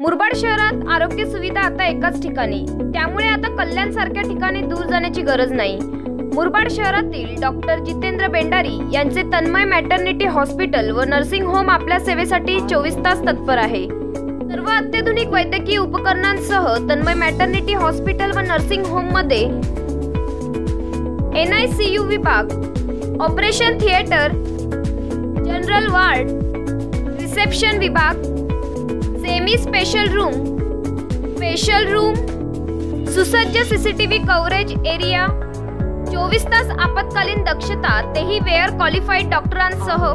मुरबाड शहरात आरोग्य सुविधा आता एकाच ठिकाणी. त्यामुळे आता कल्याण सारख्या ठिकाणी दूर जाण्याची गरज नाही. मुरबाड शहरातील डॉक्टर जितेंद्र बेंडारी यांचे तन्मय मॅटर्निटी हॉस्पिटल व नर्सिंग होम आपल्या सेवेसाठी चोवीस तास तत्पर आहे. सर्व अत्याधुनिक वैद्यकीय उपकरणांसह तन्मय मॅटर्निटी हॉस्पिटल व नर्सिंग होममध्ये एन आय सी यू विभाग operation theatre general ward reception विभाग semi special room. Special room सुसज्ज सीसीटीव्ही कव्हरेज एरिया चोवीस तास आपत्कालीन दक्षता तेही वेअर क्वालिफाईड डॉक्टरांसह.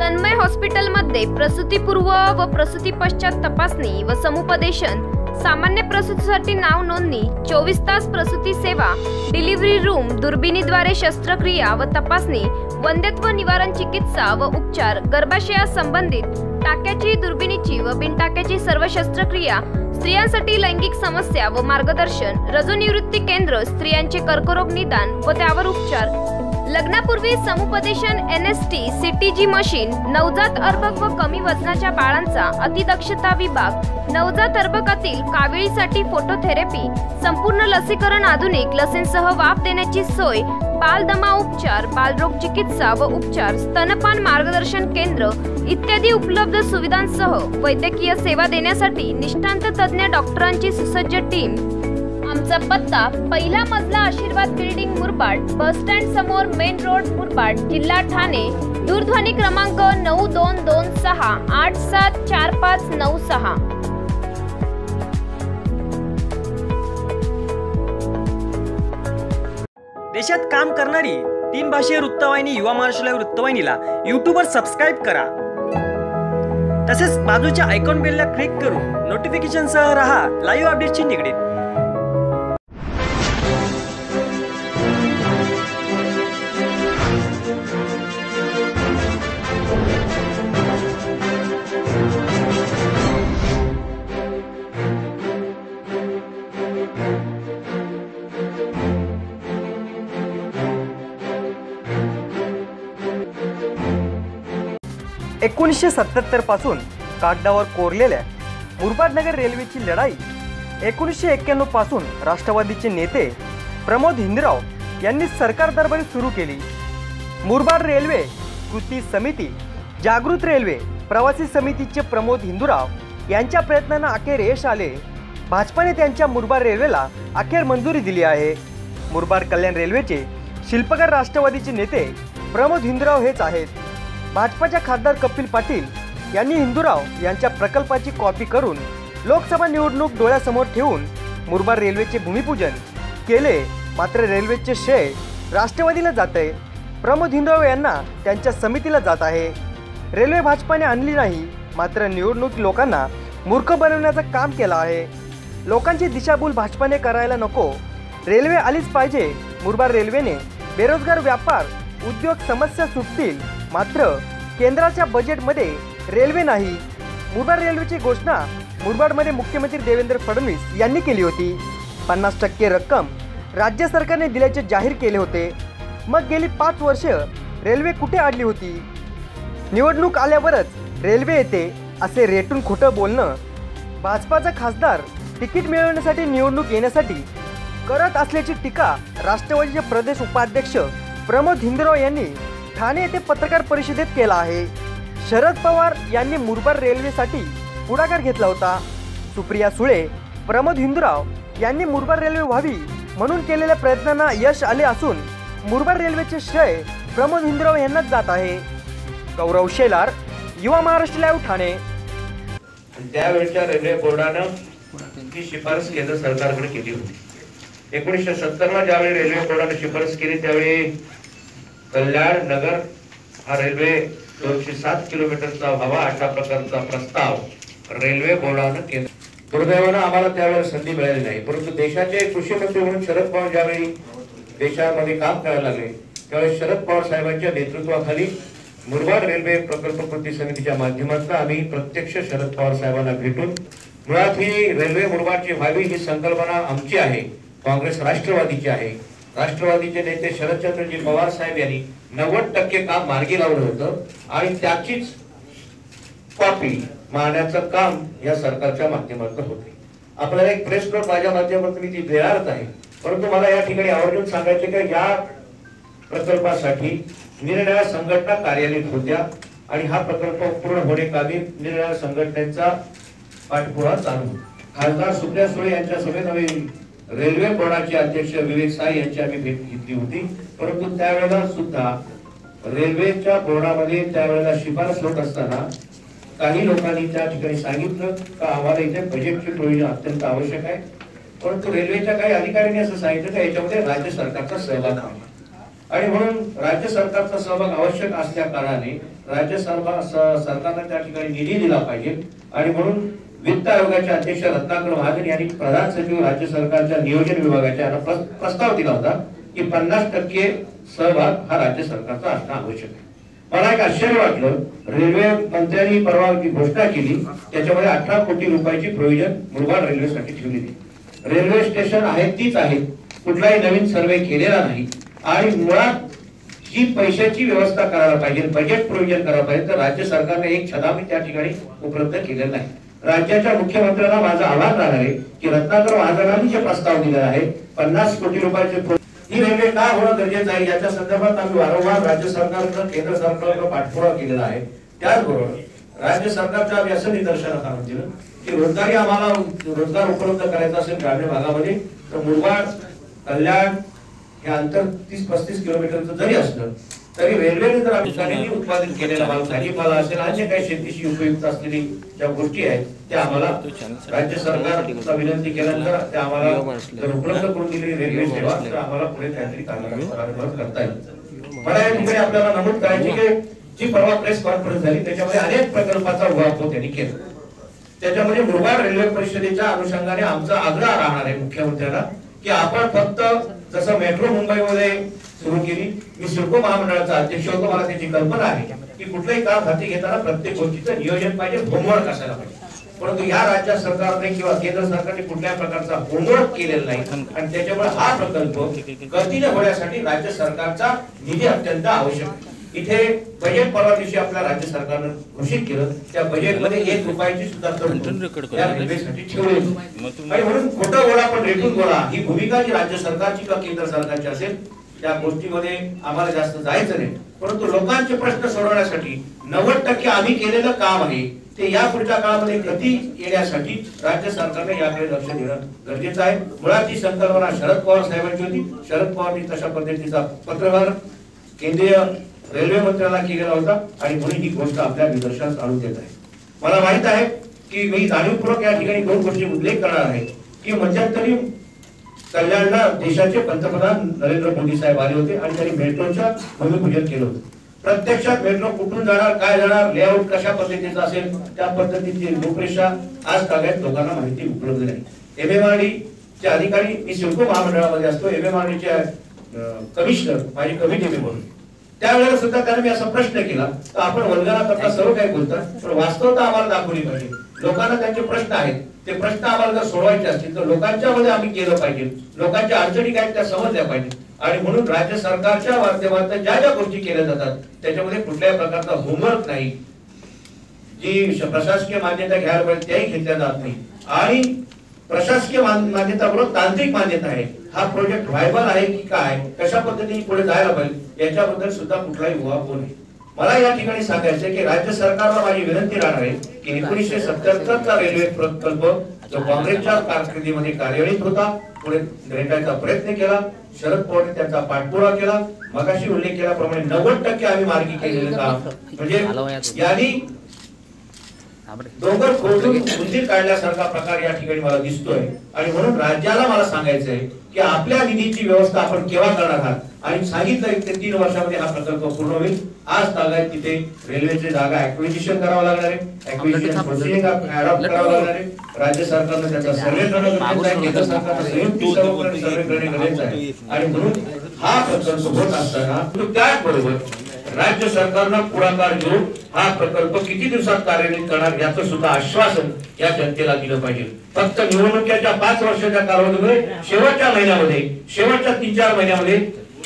तन्मय हॉस्पिटलमध्ये प्रसूतीपूर्व व प्रसूती पश्चात तपासणी व समुपदेशन. सामान्य प्रसूतीसाठी नाव नोंदणी चोवीस तास प्रसूती सेवा डिलिव्हरी रूम दुर्बिणीद्वारे शस्त्रक्रिया व तपासणी वंध्यत्व निवारण चिकित्सा व उपचार गर्भाशयास संबंधित टाक्याची दुर्बिणीची व बिनटाक्याची सर्व शस्त्रक्रिया स्त्रियांसाठी लैंगिक समस्या व मार्गदर्शन रजोनिवृत्ती केंद्र स्त्रियांचे कर्करोग निदान व त्यावर उपचार. लग्नापूर्वी समुपदेशन N S T C T G machine नवजात अर्भक व कमी वजनाच्या बाळांचा अतिदक्षता विभाग नवजात अर्भकातील काविळीसाठी फोटोथेरपी संपूर्ण लसीकरण आधुनिक लसींसह वाफ देण्याची सोय बालदमा उपचार बालरोग चिकित्सा व उपचार स्तनपान मार्गदर्शन केंद्र इत्यादी उपलब्ध सुविधांसह वैद्यकीय सेवा देण्यासाठी निष्ठांत तज्ज्ञ डॉक्टरांची सुसज्ज टीम. आमचा पत्ता पहिला मजला Ashirwad building Murbad bus stand समोर मेन रोड मुरबाड जिल्हा ठाणे. दूरध्वनी क्रमांक नऊ दोन दोन सहा आठ सात चार पाच नऊ सहा. देशात काम करणारी तीन भाषीय वृत्तवाहिनी युवा महाराष्ट्र वृत्तवाहिनीला युट्यूबवर सबस्क्राईब करा. तसेच बाजूच्या आयकॉन बेलला क्लिक करून नोटिफिकेशनसह रहा लाईव्ह अपडेटची निगडीत. एकोणीसशे सत्याहत्तरपासून कागदावर कोरलेल्या मुरबाडनगर रेल्वेची लढाई एकोणीसशे एक्क्याण्णवपासून राष्ट्रवादीचे नेते प्रमोद हिंदराव यांनी सरकार दरबारी सुरू केली. मुरबाड रेल्वे कृती समिती जागृत रेल्वे प्रवासी समितीचे प्रमोद हिंदूराव यांच्या प्रयत्नांना अखेर यश आले. भाजपाने त्यांच्या मुरबाड रेल्वेला अखेर मंजुरी दिली आहे. मुरबाड कल्याण रेल्वेचे शिल्पकार राष्ट्रवादीचे नेते प्रमोद हिंदूराव हेच आहेत. भाजपाच्या खासदार कपिल पाटील यांनी हिंदूराव यांच्या प्रकल्पाची कॉपी करून लोकसभा निवडणूक डोळ्यासमोर ठेवून मुरबाड रेल्वेचे भूमिपूजन केले. मात्र रेल्वेचे श्रेय राष्ट्रवादीला जात आहे प्रमोद हिंदूराव यांना त्यांच्या समितीला जात आहे. रेल्वे भाजपाने आणली नाही मात्र निवडणूक लोकांना मूर्ख बनवण्याचं काम केलं आहे. लोकांची दिशाभूल भाजपाने करायला नको. रेल्वे आलीच पाहिजे. मुरबाड रेल्वेने बेरोजगार व्यापार उद्योग समस्या सुटतील मात्र केंद्राच्या बजेटमध्ये रेल्वे नाही. मुरबाड रेल्वेची घोषणा मुरबाडमध्ये मुख्यमंत्री देवेंद्र फडणवीस यांनी केली होती. पन्नास टक्के रक्कम राज्य सरकारने दिल्याचे जाहीर केले होते. मग गेली पाच वर्ष रेल्वे कुठे अडली होती? निवडणूक आल्यावरच रेल्वे येते असे रेटून खोटं बोलणं. भाजपाचा खासदार तिकीट मिळवण्यासाठी निवडणूक येण्यासाठी करत असल्याची टीका राष्ट्रवादीचे प्रदेश उपाध्यक्ष प्रमोद हिंदराव यांनी ठाणे येथे पत्रकार परिषदेत केला आहे. शरद पवार यांनी मुरबाड रेल्वेसाठी पुढाकार घेतला होता. सुप्रिया सुळे प्रमोद हिंदूराव यांनी मुरबाड रेल्वे व्हावी म्हणून केलेल्या प्रयत्नांना यश आले असून मुरबाड रेल्वेचे श्रेय प्रमोद हिंदूराव यांनाच जात आहे. गौरव शेलार युवा महाराष्ट्र लाईव्ह ठाणे. त्यावेळच्या रेल्वे बोर्डानं ती शिफारस केंद्र सरकारकडे केली होती. एकोणीसशे सत्तरला ज्यावेळी रेल्वे बोर्डाने शिफारस केली त्यावेळी कल्याण नगर हा रेल्वे दोनशे सात किलोमीटरचा व्हावा अशा प्रकारचा प्रस्ताव रेल्वे बोर्डानं केला. दुर्दैवानं आम्हाला त्यावेळेस संधी मिळाली नाही परंतु देशाचे कृषी मंत्री म्हणून शरद पवार ज्यावेळी देशामध्ये काम करायला लागले त्यावेळेस शरद पवार साहेबांच्या नेतृत्वाखाली मुरबाड रेल्वे प्रकल्प कृती समितीच्या माध्यमातून आम्ही प्रत्यक्ष शरद पवार साहेबांना भेटून मुळात ही रेल्वे मुरबाडची व्हावी ही संकल्पना आमची आहे काँग्रेस राष्ट्रवादीची आहे राष्ट्रवादीचे नेते शरदचंद्रजी पवार साहेब यांनी नव्वद टक्के काम मार्गी लावलं होतं आणि त्याचीच कॉपी मारण्याचं काम या सरकारच्या माध्यमातून होते. आपल्याला एक प्रेस नोट माझ्या माध्यमातून मी ती देणारच आहे. परंतु मला या ठिकाणी आवर्जून सांगायचे की या प्रकल्पासाठी निरनिराळ्या संघटना कार्यान्वित होत्या आणि हा प्रकल्प पूर्ण होण्याकामी निरनिराळ्या संघटनेचा पाठपुरावा चालू खासदार सुप्रिया सुळे यांच्या सभेत आम्ही रेल्वे बोर्डाचे अध्यक्ष विवेक साय यांची आम्ही भेट घेतली होती. परंतु त्यावेळेला सुद्धा रेल्वेच्या बोर्डामध्ये त्यावेळेला शिफारस होत असताना काही लोकांनी त्या ठिकाणी सांगितलं का आम्हाला इथे बजेटचे प्रयोजन अत्यंत आवश्यक आहे. परंतु रेल्वेच्या काही अधिकाऱ्यांनी असं सांगितलं की याच्यामध्ये राज्य सरकारचा सहभाग हवा. आणि म्हणून राज्य सरकारचा सहभाग आवश्यक असल्या कारणाने राज्य सरकार सरकारला सरकारनं त्या ठिकाणी निधी दिला पाहिजे. आणि म्हणून वित्त आयोगाचे अध्यक्ष रत्नाकर महाजन यांनी प्रधान सचिव राज्य सरकारच्या नियोजन विभागाच्या प्रस्ताव दिला होता की पन्नास टक्के सहभाग हा राज्य सरकारचा असणं आवश्यक आहे. मला एक आश्चर्य वाटलं रेल्वे मंत्र्यांनी परवा जी घोषणा केली त्याच्यामध्ये अठरा कोटी रुपयाची प्रोव्हिजन मुरबाड रेल्वेसाठी ठेवलेली रेल्वे स्टेशन आहेत तीच आहेत कुठलाही नवीन सर्वे केलेला नाही आणि मुळात जी पैशाची व्यवस्था करायला पाहिजे बजेट प्रोव्हिजन करायला पाहिजे तर राज्य सरकारने एक छदामी त्या ठिकाणी उपलब्ध केलेला नाही. राज्याच्या मुख्यमंत्र्यांना माझा आभार राहणार आहे की रत्नाकर महाजनांनी जे प्रस्ताव दिलेला आहे पन्नास कोटी रुपयाचे ही रेल्वे का होणं गरजेचं आहे याच्या संदर्भात आम्ही वारंवार राज्य सरकारनं केंद्र सरकारनं पाठपुरावा केलेला आहे. त्याचबरोबर राज्य सरकारच्या आम्ही असं निदर्शनास आणून दिलं की रोजगारी आम्हाला रोजगार उपलब्ध करायचा असेल ग्रामीण भागामध्ये तर मुरबाड कल्याण हे अंतर तीस पस्तीस किलोमीटरचं जरी असलं तरी रेल्वेने जर स्वतःनी उत्पादित केलेला माल भाजीपाला असेल अन्य काही शेतीशी उपयुक्त असलेली ज्या गोष्टी आहेत त्या आम्हाला राज्य सरकारचा विनंती केल्यानंतर त्या आम्हाला जर उपलब्ध करून दिली रेल्वे सेवा तर आम्हाला पुढे काहीतरी प्रारंभ करता येईल. मला या ठिकाणी आपल्याला नमूद करायची की जी परवा प्रेस कॉन्फरन्स झाली त्याच्यामध्ये अनेक प्रकल्पाचा उहापोह त्यांनी केला. त्याच्यामध्ये मुरबाड रेल्वे परिषदेच्या अनुषंगाने आमचा आग्रह राहणार आहे मुख्यमंत्र्यांना की आपण फक्त जसं मेट्रो मुंबईमध्ये सुरू केली. मी सिडको महामंडळाचा अध्यक्ष होतो. मला त्याची कल्पना आहे की कुठलंही काम हाती घेताना प्रत्येक गोष्टीचं नियोजन पाहिजे होमवर्क असायला पाहिजे. परंतु या राज्य सरकारने किंवा केंद्र सरकारने कुठल्याही प्रकारचा होमवर्क केलेला नाही. आणि त्याच्यामुळे हा प्रकल्प गतीने होण्यासाठी राज्य सरकारचा निधी अत्यंत आवश्यक इथे बजेट परवा दिवशी आपल्या राज्य सरकारनं घोषित केलं. त्या बजेटमध्ये एक रुपयाची सुद्धा रेल्वेसाठी ठेवली. आणि म्हणून खोटं बोला पण रेटून बोला. ही भूमिका जी राज्य सरकारची किंवा केंद्र सरकारची असेल त्या गोष्टीमध्ये आम्हाला जास्त जायचं नाही. परंतु लोकांचे प्रश्न सोडवण्यासाठी नव्वद टक्के आम्ही केलेलं काम आहे. ते या पुढच्या काळामध्ये गती येण्यासाठी राज्य सरकारने याकडे लक्ष देणं गरजेचं आहे. मुळात ही संकल्पना शरद पवार साहेबांची होती. शरद पवारनी तशा पद्धतीचा पत्रव्यवहार केंद्रीय रेल्वे मंत्र्याला केलेला होता आणि म्हणून ही गोष्ट आपल्या निदर्शनास आणून देत आहे. मला माहीत आहे की मी जाणीवपूर्वक या ठिकाणी दोन गोष्टी उल्लेख करणार आहे. की मध्यंतरी कल्याणला देशाचे पंतप्रधान नरेंद्र मोदी साहेब आले होते आणि त्यांनी मेट्रोच्या भूमिपूजन केलं होतं. प्रत्यक्षात मेट्रो कुठून जाणार काय जाणार लेआउट कशा पद्धतीचा असेल त्या पद्धतीची रूपरेषा आज ताब्यात लोकांना माहिती उपलब्ध नाही. एमएमआरडी चे अधिकारी मी सिडको महामंडळामध्ये असतो. एमएमआरडीचे कमिशनर माझी कमिटी मेंबर. त्यावेळेला सुद्धा त्याने मी असा प्रश्न केला तर आपण वल्गना करता सर्व काही बोलतात पण वास्तवता आम्हाला दाखवली पाहिजे. लोकांना त्यांचे प्रश्न आहेत. ते प्रश्न आम्हाला जर सोडवायचे असतील तर लोकांच्या मध्ये आम्ही केलं पाहिजे. लोकांच्या अडचणी काय आहेत त्या समजल्या पाहिजे. आणि म्हणून राज्य सरकारच्या माध्यमातून ज्या ज्या गोष्टी केल्या जातात त्याच्यामध्ये कुठल्याही प्रकारचा होमवर्क नाही. जी प्रशासकीय मान्यता घ्यायला पाहिजे त्याही घेतल्या जात नाही. आणि प्रशासकीय मान्यता बरोबर तांत्रिक मान्यता आहे. हा प्रोजेक्ट व्हायबल आहे की काय कशा पद्धतीने पुढे जायला पाहिजे याच्याबद्दल सुद्धा कुठलाही उहापोह नाही मला या ठिकाणी सांगायचं की राज्य सरकारला माझी विनंती राहणार आहे की एकोणीसशे सत्याहत्तरचा रेल्वे प्रकल्प जो काँग्रेसच्या कारकिर्दीमध्ये कार्यरत होता पुढे रेटायचा प्रयत्न केला शरद पवारने त्याचा पाठपुरावा केला मगाशी उल्लेख केल्याप्रमाणे नव्वद टक्के आम्ही मार्गी केलेलं काम. म्हणजे यांनी डोंगर खोदून उंदीर काढल्यासारखा प्रकार या ठिकाणी मला दिसतोय. आणि म्हणून राज्याला मला सांगायचं आहे की आपल्या निधीची व्यवस्था आपण केव्हा करणार आहात? आणि सांगितलं ते तीन वर्षामध्ये हा प्रकल्प पूर्ण होईल. आज तागायत तिथे रेल्वेची जागा ऍक्विजिशन करावं लागणार आहे. ऍक्विजिशन प्रोसिडिंग अडॉप्ट करावं लागणार आहे. राज्य सरकारनं त्याचा सर्वे करणं गरजेचं आहे. केंद्र सरकारनं संयुक्त सर्वे करणे गरजेचं आहे. आणि म्हणून हा प्रकल्प होत असताना त्याचबरोबर राज्य सरकारनं पुढाकार घेऊन हा प्रकल्प किती दिवसात कार्यान्वित करणार याचं सुद्धा आश्वासन या जनतेला दिलं पाहिजे. फक्त निवडणुकीच्या पाच वर्षाच्या कालावधीमध्ये शेवटच्या महिन्यामध्ये शेवटच्या तीन चार महिन्यामध्ये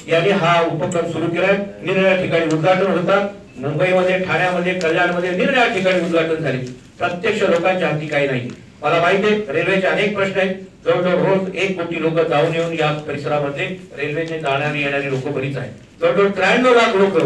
यांनी हा उपक्रम सुरू केलाय. निरनिळ्या ठिकाणी उद्घाटन होतात मुंबईमध्ये ठाण्यामध्ये कल्याणमध्ये निरनिराळ्या ठिकाणी उद्घाटन झाले. प्रत्यक्ष लोकांच्या हाती काही नाही. मला माहिती आहे रेल्वेचे अनेक प्रश्न आहेत. जवळजवळ रोज एक कोटी लोक जाऊन येऊन या परिसरामध्ये रेल्वेने जाणारी येणारी लोक बरीच आहेत. जवळजवळ त्र्याण्णव लाख लोक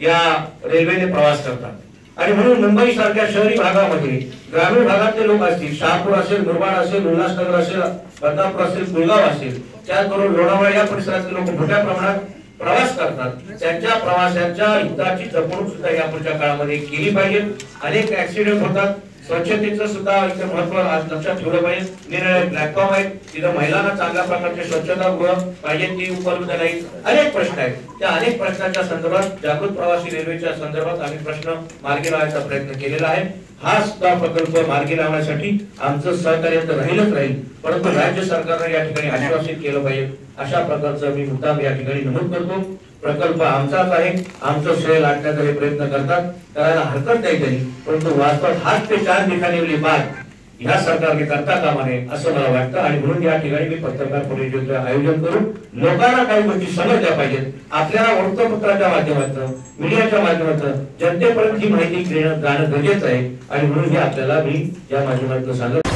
या रेल्वेने प्रवास करतात. आणि म्हणून मुंबई सारख्या शहरी भागामध्ये ग्रामीण भागातले लोक असतील शहापूर असेल मुरबाड असेल उल्हासनगर असेल बदनापूर असेल गुळगाव असेल त्याचबरोबर लोणावळा या परिसरातले लोक मोठ्या प्रमाणात प्रवास करतात. त्यांच्या प्रवाशांच्या हिताची जपणूक सुद्धा या पुढच्या काळामध्ये केली पाहिजे. अनेक ऍक्सिडेंट होतात. स्वच्छतेचं सुद्धा इथे महत्त्व आज लक्षात ठेवलं पाहिजे. निरनिराळे प्लॅटफॉर्म आहेत. तिथं महिलांना चांगल्या प्रकारचे स्वच्छता गृह पाहिजे ती उपलब्ध नाही अनेक प्रश्न आहेत. त्या अनेक प्रश्नांच्या संदर्भात जागृत प्रवासी रेल्वेच्या संदर्भात आम्ही प्रश्न मार्गी लावायचा प्रयत्न केलेला आहे. हा सुद्धा प्रकल्प मार्गी लावण्यासाठी आमचं सहकार्य तर राहीलच राहील. परंतु राज्य सरकारने या ठिकाणी आश्वासित केलं पाहिजे. अशा प्रकारचं मी मुद्दाम या ठिकाणी नमूद करतो. प्रकल्प आमचाच आहे. आमचं श्रेय लाटण्याचा हे प्रयत्न करतात. करायला हरकत नाही तरी परंतु वास्तवात हात ते चार ठिकाणी म्हणजे बात ह्या सरकारने करता कामा नये असं मला वाटतं. आणि म्हणून या ठिकाणी मी पत्रकार परिषदेचं आयोजन करून लोकांना काही गोष्टी समजल्या पाहिजेत. आपल्याला वृत्तपत्राच्या माध्यमातून मीडियाच्या माध्यमातून जनतेपर्यंत ही माहिती देणं जाणं गरजेचं आहे. आणि म्हणून हे आपल्याला मी या माध्यमातून सांगत